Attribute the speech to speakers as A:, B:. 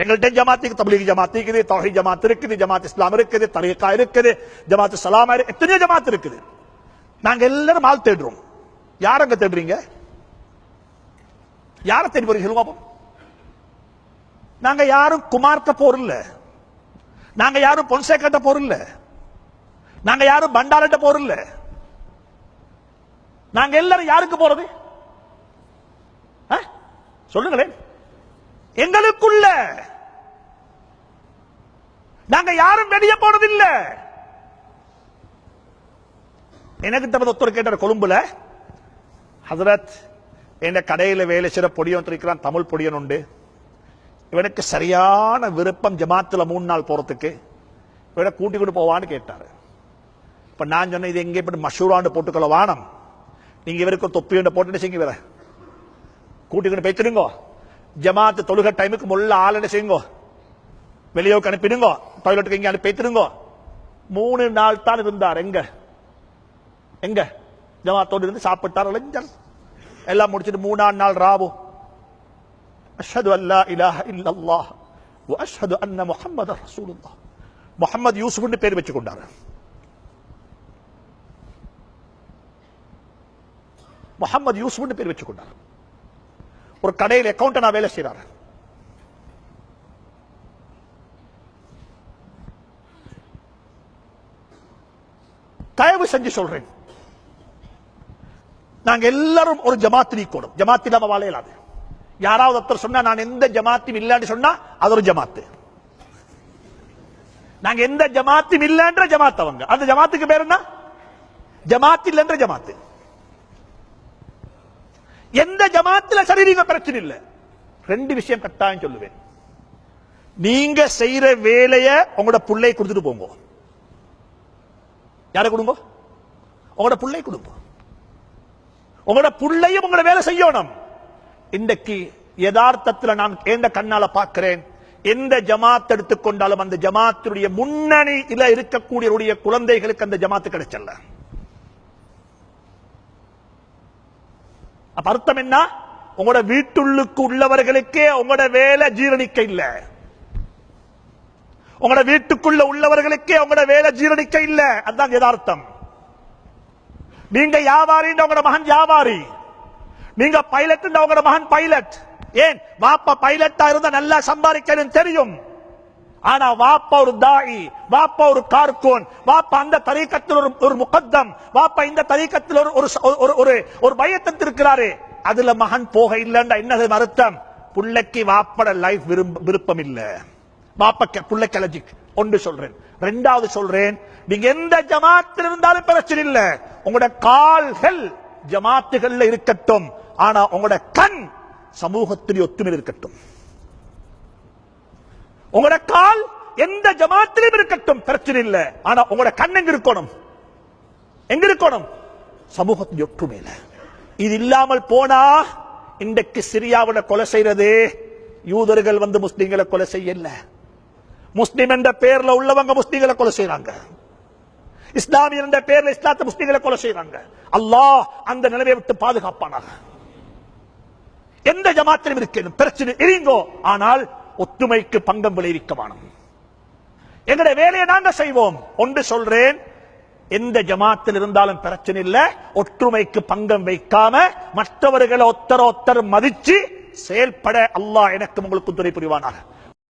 A: எங்கள்கிட்ட ஜமாத்துக்கு தபிலீக் ஜமாத் இருக்குது தௌஹி ஜமாத் இருக்குது ஜமாத் இஸ்லாம் இருக்குது தரீகா இருக்குது ஜமாத் சலாமா இருக்கு எத்தனையோ ஜமாத் இருக்குது. நாங்க எல்லாரும் ஆள் தேடுறோம். யார் அங்க தேடுறீங்க? யாரை தேடி போறீங்க? சொல்லுங்க நாங்க யாரும் குமார்த்த போர் இல்ல நாங்க யாரும் பொன்சேகட்ட போர் இல்ல நாங்க யாரும் பண்டாலட்ட போர் இல்ல நாங்க எல்லாரும் யாருக்கு போறது? சொல்லுங்களேன். எங்களுக்குள்ள. நாங்க யாரும் வெளியே போனதில்ல. எனக்கு வந்து ஒருத்தர் கேட்டார் கொழும்புல. ஹசரத் என் கடையில வேலை செய்யற பொடியன் இருக்கிறான் தமிழ் பொடியன் உண்டு. இவனுக்கு சரியான விருப்பம் ஜமாத்துல மூணு நாள் போறதுக்கு. இவனை கூட்டி கொண்டு போவான்னு கேட்டாரு. இப்ப நான் சொன்னேன் இது எங்கே இப்படி மஷூராண்டு போட்டுக்கொள்ள வானம்? நீங்க இவருக்கு தொப்பி போட்டு செய்யுங்க இவரை கூட்டி கொண்டு ஜமாத்து தொழுக டைமுக்கு முள்ள ஆள் என்ன செய்யுங்க? வெளியே அனுப்பிடுங்கோ டாய்லெட்டுக்கு இங்கே அனுப்பி மூணு நாள் தான் இருந்தார். எங்க? எங்க? ஜமாத்தோடு இருந்து சாப்பிட்டார். இளைஞர் எல்லாம் முடிச்சிட்டு மூணாம் நாள் ராவு. அஷ்ஹது அல்லா இலாஹ இல்லல்லா வ அஷ்ஹது அன்ன முஹம்மது ரசூலுல்லா முஹம்மது யூசுஃப்னு பேர் வச்சு கொண்டாரு முஹம்மது யூசுஃப்னு பேர் வச்சு கொண்டாரு ஒரு கடையில் அக்கௌண்டனா வேலை செய்யறாரு தயவு செஞ்சு சொல்றேன். நாங்க எல்லாரும் ஒரு ஜமாத்து நீக்கணும் ஜமாத் இல்லாம வாழ இயலாது. யாராவது ஒருத்தர் சொன்னா நான் எந்த ஜமாத்தும் இல்லைன்னு சொன்னா அது ஒரு ஜமாத்து. நாங்க எந்த ஜமாத்தும் இல்லைன்ற ஜமாத் அவங்க. அந்த ஜமாத்துக்கு பேர் என்ன? ஜமாத் இல்லைன்ற ஜமாத்து. எந்த ஜமாத்துல சரீரீக பிரச்சனை இல்லை. ரெண்டு விஷயம் கட்டாயம் சொல்லுவேன். நீங்க செய்யற வேலைய உங்களோட பிள்ளை கொடுத்துட்டு போங்க. யார கொடுங்க? உங்களோட பிள்ளை கொடுங்க. உங்களோட பிள்ளையும் உங்களோட வேலை செய்யணும். இன்றைக்கு யதார்த்தத்தில் நான் ஏண்ட கண்ணால பார்க்கிறேன். எந்த ஜமாத் எடுத்துக்கொண்டாலும் அந்த ஜமாத்தினுடைய முன்னணியில இருக்கக்கூடியவருடைய குழந்தைகளுக்கு அந்த ஜமாத்து கிடைச்சல்ல. அப்ப அர்த்தம் என்ன? உங்களோட வீட்டுள்ளுக்கு உள்ளவர்களுக்கே உங்களோட வேலை ஜீரணிக்க இல்ல. உங்களோட வீட்டுக்குள்ள உள்ளவர்களுக்கே உங்களோட வேலை ஜீரணிக்க இல்ல. அதுதான் யதார்த்தம். நீங்க வியாபாரி உங்களோட மகன் வியாபாரி. நீங்க பைலட் உங்களோட மகன் பைலட் ஏன்? வாப்பா பைலட்டா இருந்தா நல்லா சம்பாதிக்கணும் தெரியும். ஆனா வாப்பா ஒரு தாயி வாப்பா ஒரு கார்கோன் வாப்பா அந்த தரீக்கத்தில் ஒரு ஒரு முகத்தம் வாப்பா இந்த தரீக்கத்தில் ஒரு ஒரு ஒரு ஒரு ஒரு இருக்கிறாரு அதுல மகன் போக இல்லைன்னா என்னது அர்த்தம் புள்ளைக்கு வாப்பட லைஃப் விருப்பம் இல்ல வாப்ப புள்ளைக்கு அலர்ஜிக் ஒன்று சொல்றேன். ரெண்டாவது சொல்றேன். நீங்க எந்த ஜமாத்தில் இருந்தாலும் பிரச்சனை இல்ல. உங்களோட கால்கள் ஜமாத்துகள்ல இருக்கட்டும். ஆனா உங்களோட கண் சமூகத்தில் ஒத்துமையில் இருக்கட்டும். உங்களோட கால் எந்த ஜமாத்திலும் இருக்கட்டும் பிரச்சனை இல்ல. ஆனா உங்களோட கண் எங்க இருக்கணும்? எங்க இருக்கணும்? சமூகத்தின் ஒற்றுமையில இது இல்லாமல் போனா இன்றைக்கு சிரியாவோட கொலை செய்யறது யூதர்கள் வந்து முஸ்லிம்களை கொலை செய்யல. முஸ்லிம் என்ற பேர்ல உள்ளவங்க முஸ்லீம்களை கொலை செய்யறாங்க இஸ்லாமியர் என்ற பேர்ல இஸ்லாத்த முஸ்லீம்களை கொலை செய்யறாங்க அல்லாஹ் அந்த நிலையை விட்டு பாதுகாப்பானாக. எந்த ஜமாத்திலும் இருக்கணும் பிரச்சனை இருங்கோ ஆனால் ஒத்துமைக்கு பங்கம் விளைவிக்க வேணும். எங்களுடைய வேலையை நாங்க செய்வோம். ஒன்று சொல்றேன் எந்த ஜமாத்தில் இருந்தாலும் பிரச்சனை இல்ல. ஒற்றுமைக்கு பங்கம் வைக்காம மற்றவர்களை ஒத்தர ஒத்தர் மதிச்சு செயல்பட அல்லாஹ் எனக்கு உங்களுக்கு துணை புரிவானாக.